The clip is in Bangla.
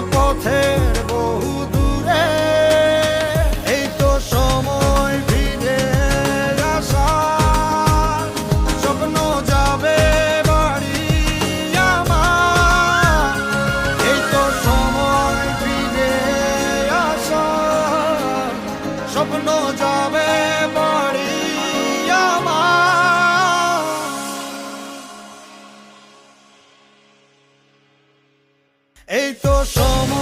porte এই তো সময়